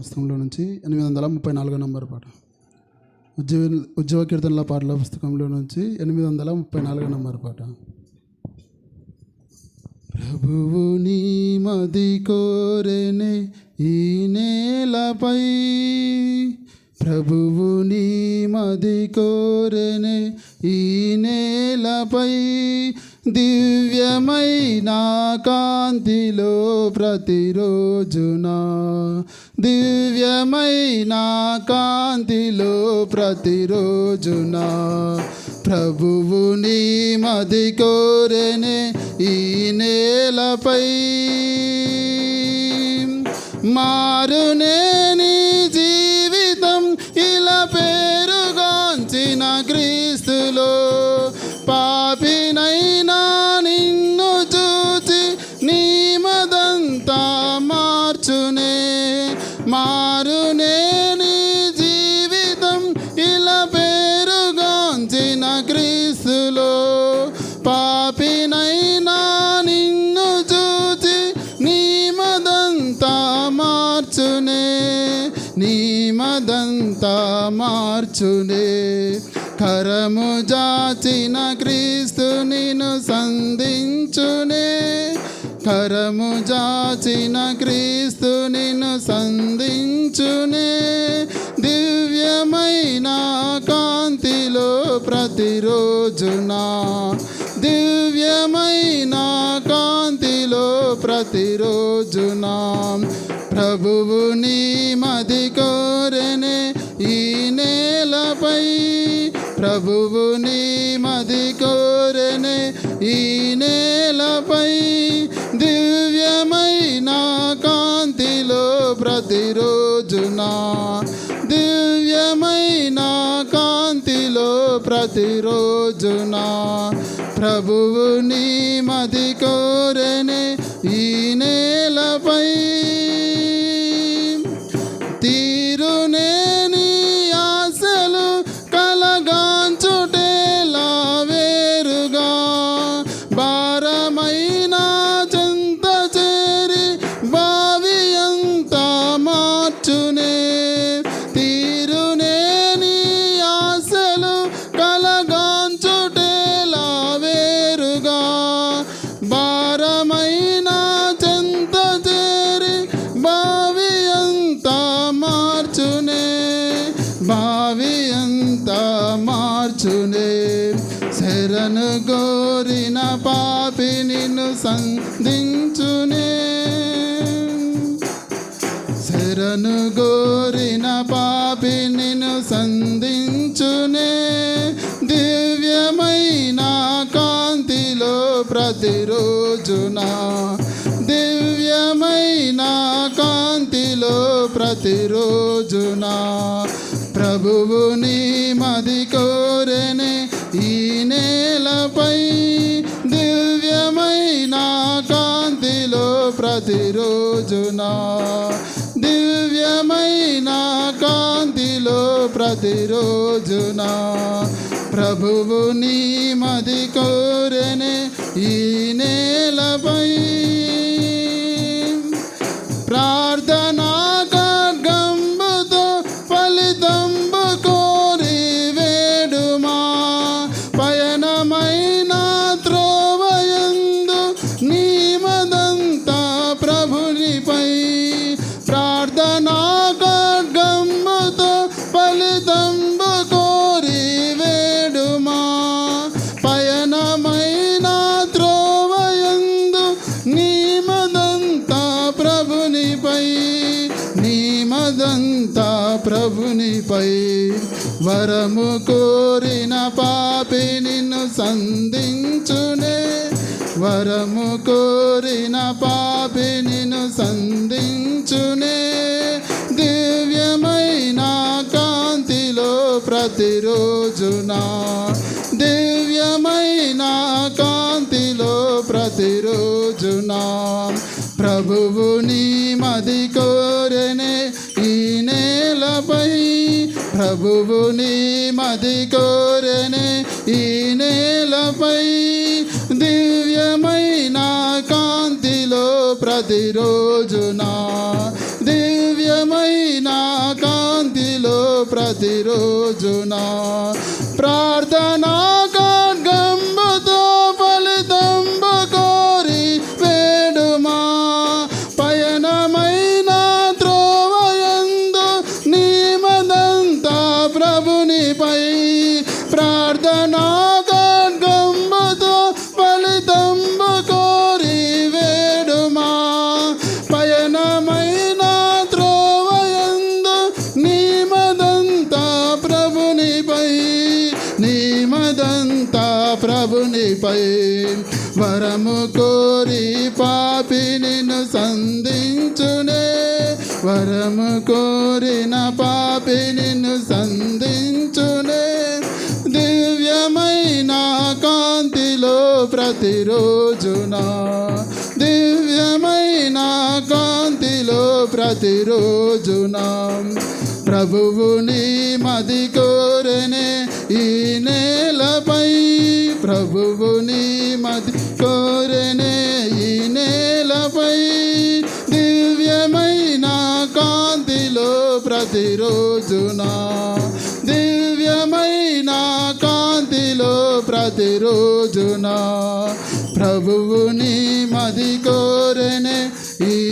పుస్తకంలో నుంచి ఎనిమిది వందల ముప్పై నాలుగో నంబర్ పాట. ఉద్యోగ ఉద్యోగ కీర్తనల పాటల పుస్తకంలో నుంచి ఎనిమిది వందల ముప్పై నాలుగో నంబర్ పాట. ప్రభువు నీ మది కోరెనే ఈ నేలపై. ప్రభువు నీ మది కోరెనే ఈ నేలపై. దివ్యమైన కాంతిలో ప్రతిరోజున దివ్యమైన కాంతిలో ప్రతిరోజున ప్రభువు నీ మది కోరెనే ఈ నేలపై. మారునే నీ జీవితం ఇలా పేరుగాంచిన క్రీస్తులో మార్చునే నీ మదంతా మార్చునే. కరము జాచిన క్రీస్తు నిన్ను సంధించునే. కరము జాచిన క్రీస్తు నిన్ను సంధించునే. దివ్యమైన కాంతిలో ప్రతిరోజున దివ్యమైన కాంతిలో ప్రతిరోజున. ప్రభువు నీ మది కోరెనే ఈ నేలపై. ప్రభువు నీ మది కోరెనే ఈ నేలపై. దివ్యమైన కాంతిలో ప్రతిరోజునా దివ్యమైన కాంతిలో ప్రతిరోజునా ప్రభువు నీ మది కోరనే ఈ నేలపై. మార్చునే తీరునే నీ ఆశలు కలగాంచుటేలా వేరుగా భారమైన చెంత చేరి బావి అంతా మార్చునే బావి అంతా మార్చునే. శరణు గోరిన పాపి నిన్ను సంధించునే. శరణు గోరిన పాపి నిన్ను సంధించునే దివ్యమైన కాంతిలో ప్రతిరోజున దివ్యమైన కాంతిలో ప్రతిరోజున ప్రభువుని మది కోరెనే ఈ నేలపై దివ్యమైన కాంతిలో ప్రతిరోజున దివ్యమైన కాంతిలో ప్రతిరోజున ప్రభువు నీ మది కోరనే ఈ నేలపై. ప్రా పై వరము కోరిన పాపి నిన్ను సంధించునే. వరము కోరిన పాపి నిన్ను సంధించునే. దివ్యమైన కాంతిలో ప్రతిరోజున. దివ్యమైన కాంతిలో ప్రతిరోజున. ప్రభువు నీ మది కోరనే ప్రభువుని మది కోరని ఈ నేలపై దివ్యమైన కాంతిలో ప్రతిరోజున దివ్యమైన దివ్యమైన కాంతిలో ప్రతిరోజున ప్రార్థనా నీమదంతా ప్రభునిపై వరము కోరి పాపి నిన్ను సంధించునే. వరము కోరిన పాపి నిన్ను సంధించునే. దివ్యమైన కాంతిలో ప్రతిరోజున ప్రతిరోజున? ప్రభువుని మది కోరనే ఈ నేలపై. ప్రభువుని మది కోరనే ఈ నేలపై. దివ్యమైన కాంతిలో ప్రతిరోజున? దివ్యమైన కాంతిలో ప్రతిరోజున? ప్రభువుని మది కోరనే ఈ